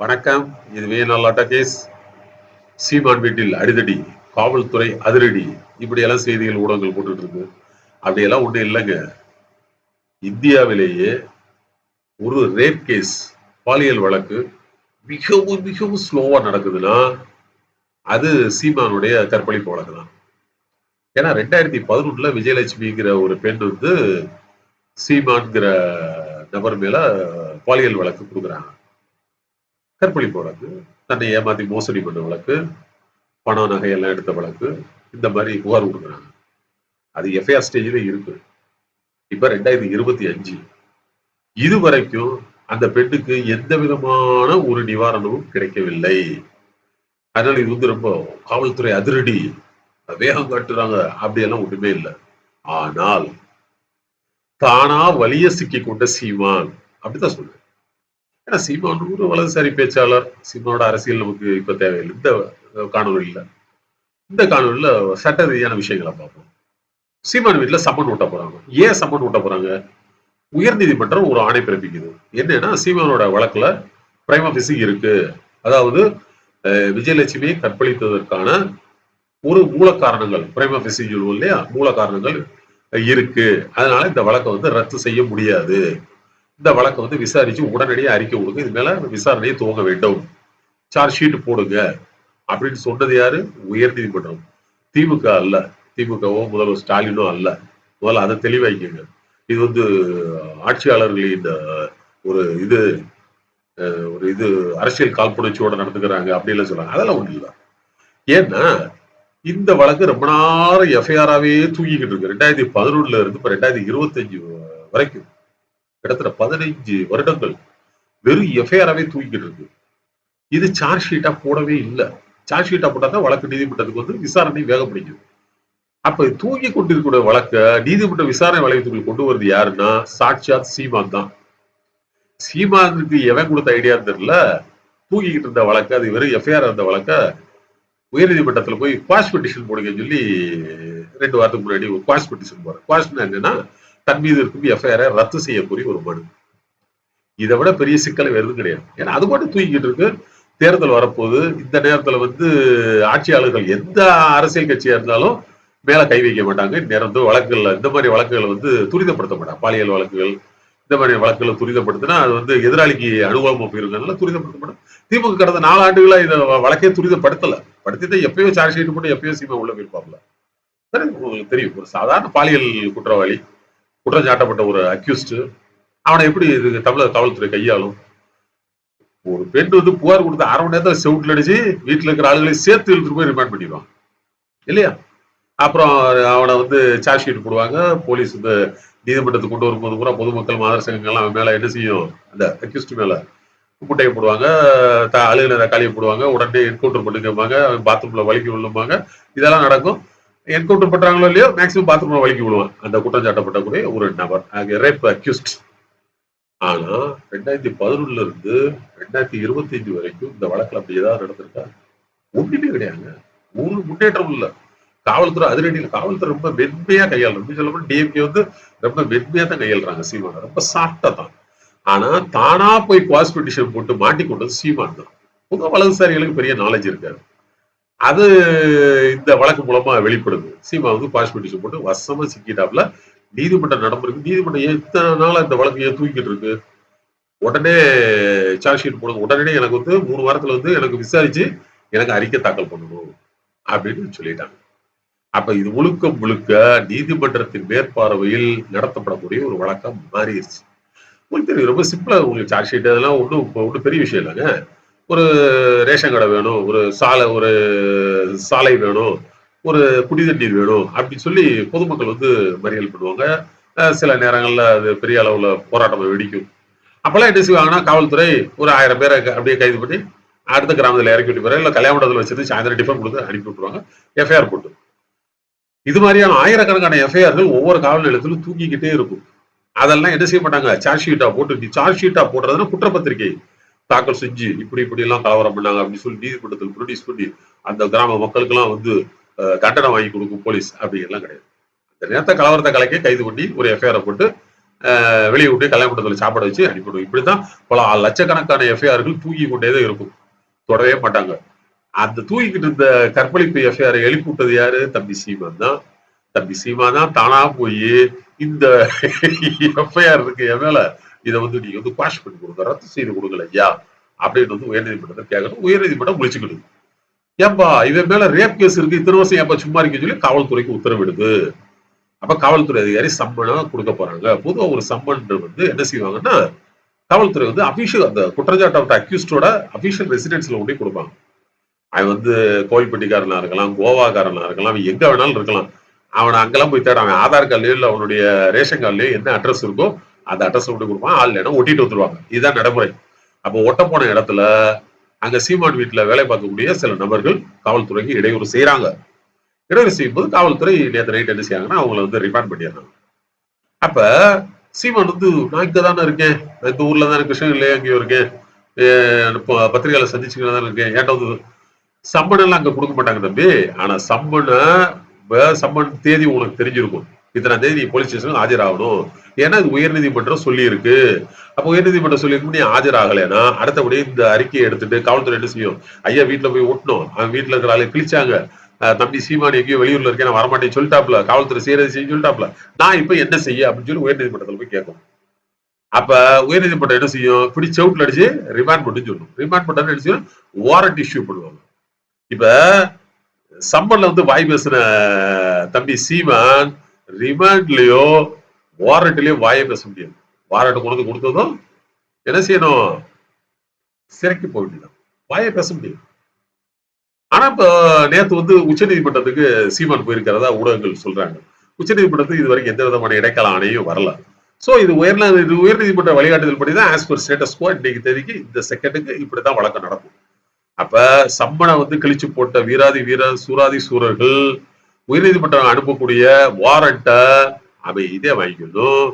வணக்கம். இது வேணாலாட்டா கேஸ். சீமான் வீட்டில் அடிதடி காவல்துறை அதிரடி. இப்படியெல்லாம் செய்திகள் ஊடகங்கள் போட்டுட்டு இருக்கு. அப்படியெல்லாம் ஒண்ணும் இல்லைங்க. இந்தியாவிலேயே ஒரு ரேப் கேஸ் பாலியல் வழக்கு மிகவும் மிகவும் ஸ்லோவாக நடக்குதுன்னா அது சீமானுடைய கற்பழிப்பு வழக்கு தான் ஏன்னா ரெண்டாயிரத்தி பதினொன்றுல விஜயலட்சுமிங்கிற ஒரு பெண் வந்து சீமான்கிற நபர் மேல பாலியல் வழக்கு கொடுக்குறாங்க. கற்பழிப்பு வழக்கு தன்னை ஏமாத்தி மோசடி பண்ண வழக்கு பணம் நகையெல்லாம் எடுத்த வழக்கு இந்த மாதிரி புகார் கொடுக்குறாங்க. அது எஃப்ஐஆர் ஸ்டேஜில் இருக்கு. இப்ப ரெண்டாயிரத்தி இருபத்தி அஞ்சு. இது வரைக்கும் அந்த பெண்ணுக்கு எந்த விதமான ஒரு நிவாரணமும் கிடைக்கவில்லை. அதனால இது வந்து ரொம்ப காவல்துறை அதிரடி. வேகம் காட்டுறாங்க. அப்படியெல்லாம் ஒன்றுமே இல்லை. ஆனால் தானா வலிய சிக்கி கொண்ட சீமான் அப்படிதான் சொல்றேன் ஏன்னா சீமான் ஒரு வலதுசாரி பேச்சாளர். சீமானோட அரசியல் நமக்கு இப்ப தேவையில்லை. இந்த காணொலியில் இந்த காணொலியில் சட்ட ரீதியான விஷயங்களை பார்ப்போம். சீமான் வீட்டில் சம்மன் ஊட்ட போறாங்க. ஏன் சம்மன் ஊட்ட போறாங்க? உயர் நீதிமன்றம் ஒரு ஆணை பிறப்பிக்குது. என்னன்னா சீமானோட வழக்குல பிரைமா பிசி இருக்கு. அதாவது விஜயலட்சுமியை கற்பழித்ததற்கான ஒரு மூல காரணங்கள் பிரைமா பிசி சொல்லுவோம் இல்லையா? மூல காரணங்கள் இருக்கு. அதனால இந்த வழக்கை வந்து ரத்து செய்ய முடியாது. இந்த வழக்கை வந்து விசாரிச்சு உடனடியாக அறிக்கை கொடுங்க. இது மேல விசாரணையை துவங்க வேண்டும். சார்ஜ் ஷீட் போடுங்க. அப்படின்னு சொன்னது யாரு? உயர் நீதிமன்றம். திமுக அல்ல. திமுகவோ முதல்வர் ஸ்டாலினோ அல்ல. முதல்ல அதை தெளிவாக்கிங்க இது வந்து ஆட்சியாளர்களின் ஒரு இது ஒரு இது அரசியல் காழ்ப்புணர்ச்சியோட நடந்துக்கிறாங்க அப்படின்லாம் சொல்றாங்க. அதெல்லாம் ஒண்ணு இல்லை. ஏன்னா இந்த வழக்கு ரொம்ப நேரம் எஃப்ஐஆராகவே தூங்கிக்கிட்டு இருக்கு. ரெண்டாயிரத்தி பதினொன்றுல இருந்து இப்போ ரெண்டாயிரத்தி இருபத்தஞ்சு வரைக்கும். கிட்டத்தட்ட பதினைஞ்சு வருடங்கள் வெறும் எஃப்ஐஆராவே தூக்கிட்டு இருக்கு இது சார்ஜ் ஷீட்டா போடவே இல்லை. சார்ஜ் ஷீட்டா போட்டா தான் வழக்கு நீதிமன்றத்துக்கு வந்து விசாரணை வேகப்படுகிறது. அப்ப தூங்கி கொண்டிருக்கிற வழக்க நீதிமன்ற விசாரணை வளையத்துக்குள் கொண்டு வருது யாருன்னா சாட்சியாத் சீமான் தான். சீமானுக்கு எவன் கொடுத்த ஐடியா தெரியல. தூங்கிக்கிட்டு இருந்த வழக்கு அது வெறும் எஃப்ஐஆர் இருந்த வழக்க உயர்நீதிமன்றத்துல போய் குவாஷ் பெட்டிஷன் போடுங்கன்னு சொல்லி ரெண்டு வாரத்துக்கு முன்னாடி ஒரு குவாஷ் பெட்டிஷன் போறேன் குவாஷ்னா என்னன்னா தன் மீது இருக்கும் எஃப்ஐஆரை ரத்து செய்யக்கூடிய ஒரு மனு இதை விட பெரிய சிக்கல் வேறு கிடையாது. ஏன்னா அது மட்டும் தூக்கிட்டு இருக்கு. தேர்தல் வரப்போகுது. இந்த நேரத்துல வந்து ஆட்சியாளர்கள் எந்த அரசியல் கட்சியா இருந்தாலும் மேல கை வைக்க மாட்டாங்க. நேரம் வந்து வழக்குகள் இந்த மாதிரி வழக்குகளை வந்து துரிதப்படுத்த மாட்டாங்க. பாலியல் வழக்குகள் இந்த மாதிரி வழக்குகளை துரிதப்படுத்தினா அது வந்து எதிராளிக்கு அனுகூலமா போயிருக்கனால துரிதப்படுத்த மாட்டாங்க. திமுக கடந்த நாலு ஆண்டுகளா இதை வழக்கே துரிதப்படுத்தலை. படுத்தி தான் எப்பயோ சார்ஜ் ஷீட் போட்டு எப்பயோ சீமா உள்ள போயிருப்பாப்ல. உங்களுக்கு தெரியும். ஒரு சாதாரண பாலியல் குற்றவாளி குற்றம் சாட்டப்பட்ட ஒரு அக்யூஸ்ட் அவனை எப்படி இது தமிழக காவல்துறை கையாளும்? ஒரு பெண் வந்து புகார் கொடுத்த அரை மணி நேரத்தில் செவுட்டில் அடிச்சு வீட்டில் இருக்கிற ஆளுகளை சேர்த்து இழுத்துட்டு போய் ரிமாண்ட் பண்ணிடுவான். இல்லையா? அப்புறம் அவனை வந்து சார்ஜ் ஷீட் போடுவாங்க. போலீஸ் இந்த நீதிமன்றத்துக்கு கொண்டு வரும்போது கூட பொதுமக்கள் மாதர் சங்கங்கள்லாம் அவன் மேல என்ன செய்யும்? அந்த அக்யூஸ்ட் மேல முட்டையை போடுவாங்க. த அழுகின தக்காளியை போடுவாங்க. உடனே என்கவுண்டர் பண்ணுங்கம்பாங்க. பாத்ரூம்ல வலிக்கு விழும்பாங்க. இதெல்லாம் நடக்கும். என்கவுண்டர் பண்றாங்களோ இல்லையோ மேக்சிமம் பாத்ரூம்ல வலிக்கு விடுவான் அந்த குற்றம் சாட்டப்பட்டக்கூடிய ஒரு நபர். ரேப் அக்யூஸ்ட் ஆனா ரெண்டாயிரத்தி பதினொன்னுல இருந்து ரெண்டாயிரத்தி இருபத்தி அஞ்சு வரைக்கும் இந்த வழக்கில் அப்படி ஏதாவது நடந்திருக்கா? ஒண்ணுமே கிடையாதுங்க. ஒரு முன்னேற்றம் இல்லை. காவல்துறை அதிரடியில் காவல்துறை ரொம்ப மென்மையா கையாளும் சொல்ல சொல்லப்போ டிஎம்கே வந்து ரொம்ப மென்மையா தான் கையாளுறாங்க சீமான. ரொம்ப சாஃப்டா தான். ஆனா தானா போய் குவாஸ் பெட்டிஷன் போட்டு மாட்டிக்கொண்டது சீமான் தான். உங்க வலதுசாரிகளுக்கு பெரிய நாலேஜ் இருக்காது. அது இந்த வழக்கு மூலமா வெளிப்படுது. சீமா வந்து குவாஸ் பெட்டிஷன் போட்டு வசமா சிக்கிட்டாப்ல நீதிமன்றம் நடந்திருக்கு. நீதிமன்றம் எத்தனை நாளா இந்த வழக்கு ஏன் தூக்கிட்டு இருக்கு? உடனே சார்ஜ் ஷீட் போடுங்க. உடனே எனக்கு வந்து மூணு வாரத்துல வந்து எனக்கு விசாரிச்சு எனக்கு அறிக்கை தாக்கல் பண்ணணும் அப்படின்னு சொல்லிட்டாங்க. அப்ப இது முழுக்க முழுக்க நீதிமன்றத்தின் மேற்பார்வையில் நடத்தப்படக்கூடிய ஒரு வழக்கம் மாறிடுச்சு. உங்களுக்கு தெரியும் ரொம்ப சிம்பிளா உங்களுக்கு சார்ஜ் ஷீட் அதெல்லாம் ஒன்றும் ஒன்றும் பெரிய விஷயம் இல்லைங்க. ஒரு ரேஷன் கடை வேணும் ஒரு சாலை ஒரு சாலை வேணும் ஒரு குடிதண்ணீர் வேணும் அப்படின்னு சொல்லி பொதுமக்கள் வந்து மறியல் பண்ணுவாங்க. சில நேரங்கள்ல அது பெரிய அளவுல போராட்டம் வெடிக்கும். அப்போல்லாம் என்ன செய்வாங்கன்னா காவல்துறை ஒரு ஆயிரம் பேரை அப்படியே கைது பண்ணி அடுத்த கிராமத்தில் இறக்கி விட்டு போற இல்லை கல்யாணத்தில் வச்சிருந்து சாயந்தரம் டிஃபன் கொடுத்து அனுப்பி விட்டுருவாங்க. எஃப்ஐஆர் போட்டு. இது மாதிரியான ஆயிரக்கணக்கான எஃப்ஐஆர்கள் ஒவ்வொரு காவல் நிலையத்திலும் தூக்கிக்கிட்டே இருக்கும். அதெல்லாம் என்ன செய்ய மாட்டாங்க? சார்ஜ் ஷீட்டாக போட்டு சார்ஜ் ஷீட்டாக போடுறதுன்னா குற்றப்பத்திரிகை. தாக்கல் செஞ்சு இப்படி இப்படி எல்லாம் கலவரம் பண்ணாங்க அப்படின்னு சொல்லி நீதிமன்றத்தில் ப்ரொடியூஸ் பண்ணி அந்த கிராம மக்களுக்கு எல்லாம் வந்து தண்டனை வாங்கி கொடுக்கும் போலீஸ் அப்படி எல்லாம் கிடையாது. அந்த நேரத்தை கலவரத்தை கலைக்க கைது பண்ணி ஒரு எஃப்ஐஆரை போட்டு வெளியே விட்டு கல்யாணத்தில் சாப்பாடு வச்சு அனுப்பிவிடும் இப்படிதான் பல லட்சக்கணக்கான எஃப்ஐஆர்கள் தூங்கி கொண்டே தான் இருக்கும். தொடவே மாட்டாங்க. அந்த தூங்கிக்கிட்டு இருந்த கற்பழிப்பு எஃப்ஐஆர் எழுப்பி விட்டது யாரு? தம்பி சீமான் தான். தம்பி சீமா தான் தானா போய் இந்த எஃப்ஐஆர் இருக்கு என் மேல இதை வந்து நீங்க வந்து குவாஷ் பண்ணி கொடுங்க ரத்து செய்து கொடுக்கல ஐயா. அப்படின்னு வந்து உயர்நீதிமன்றத்தை கேட்கணும். உயர்நீதிமன்றம் முடிச்சுக்கிடுது ஏன்பா இவன் மேல ரேப் கேஸ் இருக்கு இத்தனை வருஷம் ஏன்பா சும்மா இருக்க சொல்லி காவல்துறைக்கு உத்தரவிடுது. அப்ப காவல்துறை அதிகாரி சம்மன் கொடுக்க போறாங்க. பொதுவாக ஒரு சம்மன் வந்து என்ன செய்வாங்கன்னா காவல்துறை வந்து அபிஷியல் அந்த குற்றச்சாட்டு அக்யூஸ்டோட அபிஷியல் ரெசிடென்ஸ்ல கொண்டு கொடுப்பாங்க. அவன் வந்து கோவில்பட்டிக்காரனா இருக்கலாம் கோவாக்காரனா இருக்கலாம் அவன் எங்க வேணாலும் இருக்கலாம். அவனை அங்கெல்லாம் போய் தேட அவன் ஆதார் கார்டுலயோ இல்லை அவனுடைய ரேஷன் கார்டுலயோ என்ன அட்ரஸ் இருக்கோ அந்த அட்ரஸ் கொண்டு கொடுப்பான். ஆள் இடம் ஒட்டிட்டு வந்துருவாங்க. இதுதான் நடைமுறை. அப்போ ஒட்ட போன இடத்துல அங்க சீமான் வீட்டுல வேலை பார்க்கக்கூடிய சில நபர்கள் காவல்துறைக்கு இடையூறு செய்யறாங்க இடையூறு செய்யும் போது காவல்துறை நேற்று நைட் என்ன செய்யாங்கன்னா அவங்கள வந்து ரிமாண்ட் பண்ணிடுறாங்க. அப்ப சீமான் வந்து நான் இங்க தானே இருக்கேன். நான் இந்த ஊர்ல தானே கிருஷ்ணகிரிலே அங்கேயும் இருக்கேன். பத்திரிகையில சந்திச்சுக்கிட்டு தானே இருக்கேன். ஏன்டா வந்து சம்மன் எல்லாம் அங்க கொடுக்க மாட்டாங்க தம்பி. ஆனா சம்மனை சம்மன் தேதி உனக்கு தெரிஞ்சிருக்கும். இத்தனை தேதி போலீஸ் ஸ்டேஷன் ஆஜராகணும் ஏன்னா இது உயர்நீதிமன்றம் சொல்லி இருக்கு அப்ப உயர்நீதிமன்றம் சொல்லியிருக்கு நீ ஆஜராகலைன்னா அடுத்தபடி இந்த அறிக்கையை எடுத்துட்டு காவல்துறை என்ன செய்யும்? ஐயா வீட்டுல போய் ஒட்டணும். அவன் வீட்டுல இருக்கிற ஆளு கிழிச்சாங்க. தம்பி சீமான் எங்கேயோ வெளியூர்ல இருக்கேன் நான் வரமாட்டேன் சொல்லிட்டாப்ல காவல்துறை செய்யறது செய்ய சொல்லிட்டாப்ல நான் இப்ப என்ன செய்ய? அப்படின்னு சொல்லி உயர்நீதிமன்றத்துல போய் கேட்கும் அப்ப உயர்நீதிமன்றம் என்ன செய்யும்? இப்படி செவுட்ல அடிச்சு ரிமாண்ட் பண்ணு சொல்லணும். ரிமாண்ட் பண்ணா என்ன செய்யும்? வாரண்ட் இஷ்யூ பண்ணுவாங்க இப்ப சம்பன்ல வந்து வாய் பேசுன தம்பி சீமான் ரிமாண்ட்லயோ வாரண்ட்லயோ வாயை பேச முடியாது. வாரண்ட் கொண்டு கொடுத்ததும் என்ன செய்யணும்? சிறைக்கு போக வேண்டியதான் வாயை பேச முடியாது. ஆனா இப்ப நேத்து வந்து உச்ச நீதிமன்றத்துக்கு சீமான் போயிருக்கிறதா ஊடகங்கள் சொல்றாங்க. உச்ச நீதிமன்றத்துக்கு இது வரைக்கும் எந்த விதமான இடைக்கால ஆணையும் வரல. சோ இது உயர் உயர் நீதிமன்ற வழிகாட்டுதல் படி தான் ஆஸ் பர் ஸ்டேட்டஸ் கோ இன்னைக்கு தேதிக்கு இந்த செகண்டுக்கு இப்படிதான் வழக்கம் நடக்கும். அப்ப சம்மனை வந்து கிழிச்சு போட்ட வீராதி வீர சூராதி சூரர்கள் உயர்நீதிமன்றம் அனுப்பக்கூடிய வாரண்ட்டை அவன் இதே வாங்கிக்கணும்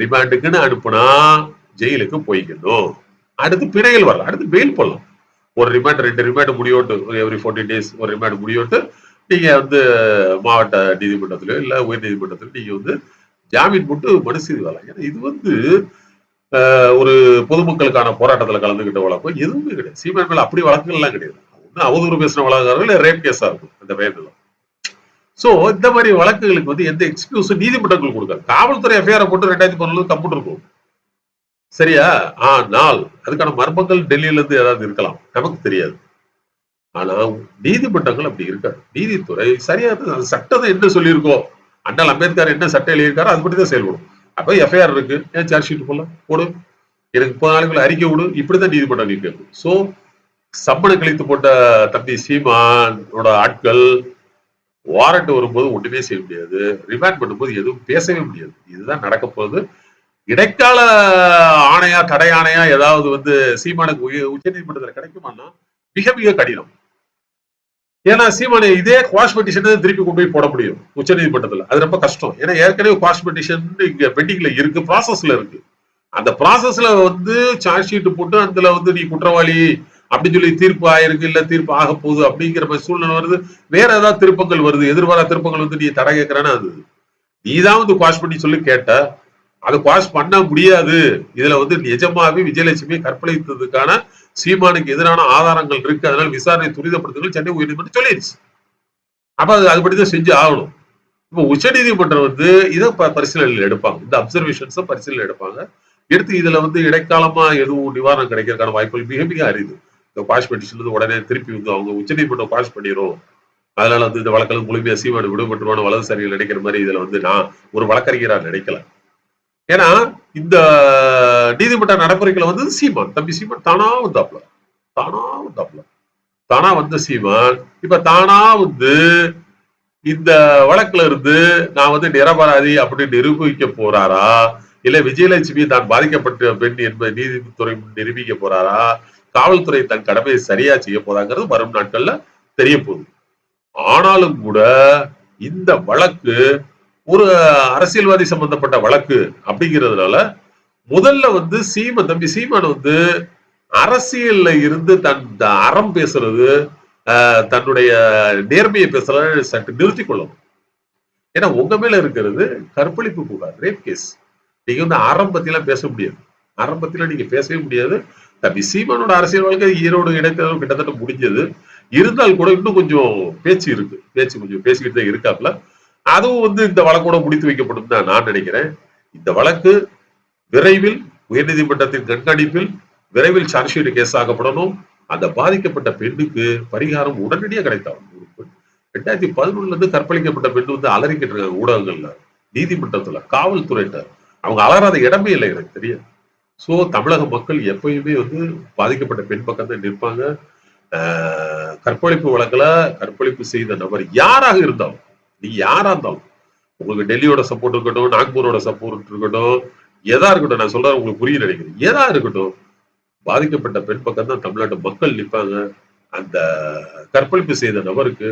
ரிமாண்டுக்குன்னு அனுப்புனா ஜெயிலுக்கு போய்க்கணும். அடுத்து பிணைகள் வரலாம். அடுத்து பெயில் போடலாம். ஒரு ரிமாண்ட் ரெண்டு ரிமாண்ட் முடியோட்டு எவ்ரி ஃபோர்டீன் டேஸ் ஒரு ரிமாண்ட் முடியோட்டு நீங்கள் வந்து மாவட்ட நீதிமன்றத்திலயோ இல்லை உயர் நீதிமன்றத்திலயோ நீங்கள் வந்து ஜாமீன் போட்டு மனு செய்து வரலாம். ஏன்னா இது வந்து ஒரு பொதுமக்களுக்கான போராட்டத்தில் கலந்துகிட்ட வழக்கம் எதுவுமே கிடையாது. சீமான் மேலே அப்படி வழக்குகள்லாம் கிடையாது. ஒண்ணு அவதூறு பேசுற இல்லை ரேப் கேஸாக இருக்கும் அந்த வயதுல ஸோ இந்த மாதிரி வழக்குகளுக்கு வந்து எந்த எக்ஸ்கியூஸும் நீதிமன்றங்கள் கொடுக்காது. காவல்துறை எஃப்ஐஆரை போட்டு ரெண்டாயிரத்தி பதினொன்று கம்ப்யூட்டர் இருக்கும் சரியா? ஆனால் அதுக்கான மர்மங்கள் டெல்லியில இருந்து ஏதாவது இருக்கலாம். நமக்கு தெரியாது. ஆனா நீதிமன்றங்கள் அப்படி இருக்காது. நீதித்துறை சரியா சட்டத்தை என்ன சொல்லியிருக்கோ அண்ணல் அம்பேத்கர் என்ன சட்டம் எழுதியிருக்காரோ அது பற்றி தான் செயல்படும். அப்போ எஃப்ஐஆர் இருக்கு. ஏன் சார்ஜ் ஷீட் போல போடு. எனக்கு முப்பது நாளைக்குள்ள அறிக்கை விடு. இப்படிதான் நீதிமன்றம் கேட்கும். ஸோ சம்மனை கழித்து போட்ட தம்பி சீமானோட ஆட்கள் வாரண்ட் வரும்போது ஒன்றுமே செய்ய முடியாது. ரிமாண்ட் பண்ணும்போது எதுவும் பேசவே முடியாது. இதுதான் நடக்க போகுது. இடைக்கால ஆணையா தடை ஆணையா ஏதாவது வந்து சீமானுக்கு உச்ச நீதிமன்றத்தில் கிடைக்குமான்னா மிக மிக கடினம். ஏன்னா சீமானை இதே குவாஷ் பெட்டிஷன் திருப்பி கொண்டு போய் போட முடியும் உச்ச நீதிமன்றத்தில். அது ரொம்ப கஷ்டம். ஏன்னா ஏற்கனவே குவாஷ் பெட்டிஷன் இங்க பெண்டிங்ல இருக்கு ப்ராசஸ்ல இருக்கு. அந்த ப்ராசஸ்ல வந்து சார்ஜ் ஷீட் போட்டு அதுல வந்து நீ குற்றவாளி அப்படின்னு சொல்லி தீர்ப்பு ஆயிருக்கு இல்ல தீர்ப்பு ஆக போகுது அப்படிங்கிற மாதிரி சூழ்நிலை வருது. வேற ஏதாவது திருப்பங்கள் வருது? எதிர்பாரா திருப்பங்கள் வந்து நீ தடை கேட்கறேன்னா அது. நீ தான் வந்து குவாஷ் பண்ணி சொல்லி கேட்ட. அதை குவாஷ் பண்ண முடியாது. இதுல வந்து நிஜமாவே விஜயலட்சுமி கற்பழித்ததுக்கான சீமானுக்கு எதிரான ஆதாரங்கள் இருக்கு. அதனால விசாரணை துரிதப்படுத்துங்கள். சென்னை உயர்நீதிமன்றம் சொல்லிடுச்சு. அப்ப அது அதுபடிதான் செஞ்சு ஆகணும். இப்போ உச்ச நீதிமன்றம் வந்து இதை பரிசீலனையில் எடுப்பாங்க. இந்த அப்சர்வேஷன்ஸை பரிசீலனை எடுப்பாங்க. எடுத்து இதுல வந்து இடைக்காலமா எதுவும் நிவாரணம் கிடைக்கிறதுக்கான வாய்ப்புகள் மிக மிக அரிது. இந்த பாஷ் பெட்டிஷன் உடனே திருப்பி வந்து அவங்க உச்ச நீதிமன்றம் பாஷ் பண்ணிடும் அதனால வந்து இந்த வழக்கில் முழுமையா சீமானு விடுபட்டுருவான வலதுசாரிகள் நினைக்கிற மாதிரி இதுல வந்து நான் ஒரு வழக்கறிஞராக நினைக்கல. ஏன்னா இந்த நீதிமன்ற நடைமுறைகளை வந்து சீமான். தம்பி சீமான் தானா வந்தாப்ல தானா வந்தாப்ல தானா வந்த சீமான். இப்ப தானா வந்து இந்த வழக்குல இருந்து நான் வந்து நிரபராதி அப்படின்னு நிரூபிக்க போறாரா? இல்ல விஜயலட்சுமி தான் பாதிக்கப்பட்ட பெண் என்பது நீதித்துறை நிரூபிக்க போறாரா? காவல்துறை தன் கடமையை சரியா செய்ய போதாங்கிறது வரும் நாட்கள்ல தெரிய போகுது. ஆனாலும் கூட இந்த வழக்கு ஒரு அரசியல்வாதி சம்பந்தப்பட்ட வழக்கு அப்படிங்கிறதுனால முதல்ல வந்து சீம தம்பி சீமான் வந்து அரசியல்ல இருந்து தன் அறம் பேசுறது தன்னுடைய நேர்மையை பேசுறது சற்று நிறுத்தி கொள்ளணும். ஏன்னா உங்க மேல இருக்கிறது கற்பழிப்பு புகார் ரேப் கேஸ் நீங்க வந்து அறம் பத்தி எல்லாம் பேச முடியாது. ஆரம்பத்தில் நீங்க பேசவே முடியாது. தம்பி சீமானோட அரசியல் வாழ்க்கை ஈரோடு இடைத்தேர்தல் கிட்டத்தட்ட முடிஞ்சது. இருந்தால் கூட இன்னும் கொஞ்சம் பேச்சு இருக்கு. பேச்சு கொஞ்சம் பேசிக்கிட்டு தான் இருக்காப்ல அதுவும் வந்து இந்த வழக்கோட முடித்து வைக்கப்படும் தான் நான் நினைக்கிறேன். இந்த வழக்கு விரைவில் உயர்நீதிமன்றத்தின் கண்காணிப்பில் விரைவில் சார்ஜ்ஷீட் கேஸ் ஆகப்படணும் அந்த பாதிக்கப்பட்ட பெண்ணுக்கு பரிகாரம் உடனடியாக கிடைத்தாலும் ரெண்டாயிரத்தி பதினொன்னுல இருந்து கற்பழிக்கப்பட்ட பெண் வந்து அலறிக்கிட்டு இருக்காங்க ஊடகங்கள்ல. நீதிமன்றத்துல காவல்துறையிட்ட. அவங்க அலறாத இடமே இல்லை எனக்கு தெரியும் சோ தமிழக மக்கள் எப்பயுமே வந்து பாதிக்கப்பட்ட பெண் பக்கம் தான் நிற்பாங்க. ஆஹ் கற்பழிப்பு வழக்கில் கற்பழிப்பு செய்த நபர் யாராக இருந்தாலும் நீ யாரா இருந்தாலும் உங்களுக்கு டெல்லியோட சப்போர்ட் இருக்கட்டும் நாக்பூரோட சப்போர்ட் இருக்கட்டும் எதா இருக்கட்டும் நான் சொல்றேன் உங்களுக்கு புரிய நினைக்கிறேன். எதா இருக்கட்டும் பாதிக்கப்பட்ட பெண் பக்கம் தான் தமிழ்நாட்டு மக்கள் நிற்பாங்க. அந்த கற்பழிப்பு செய்த நபருக்கு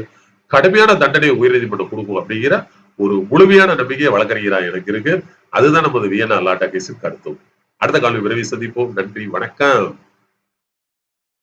கடுமையான தண்டனை உயர்நீதிமன்றம் கொடுக்கும் அப்படிங்கிற ஒரு முழுமையான நம்பிக்கையை வழக்கறிஞராக எனக்கு இருக்கு. அதுதான் நமது வியனா லாட்டா கேஸுக்கு கருத்தும் அடுத்த காலம் விரைவில் சந்திப்போம். நன்றி வணக்கம்.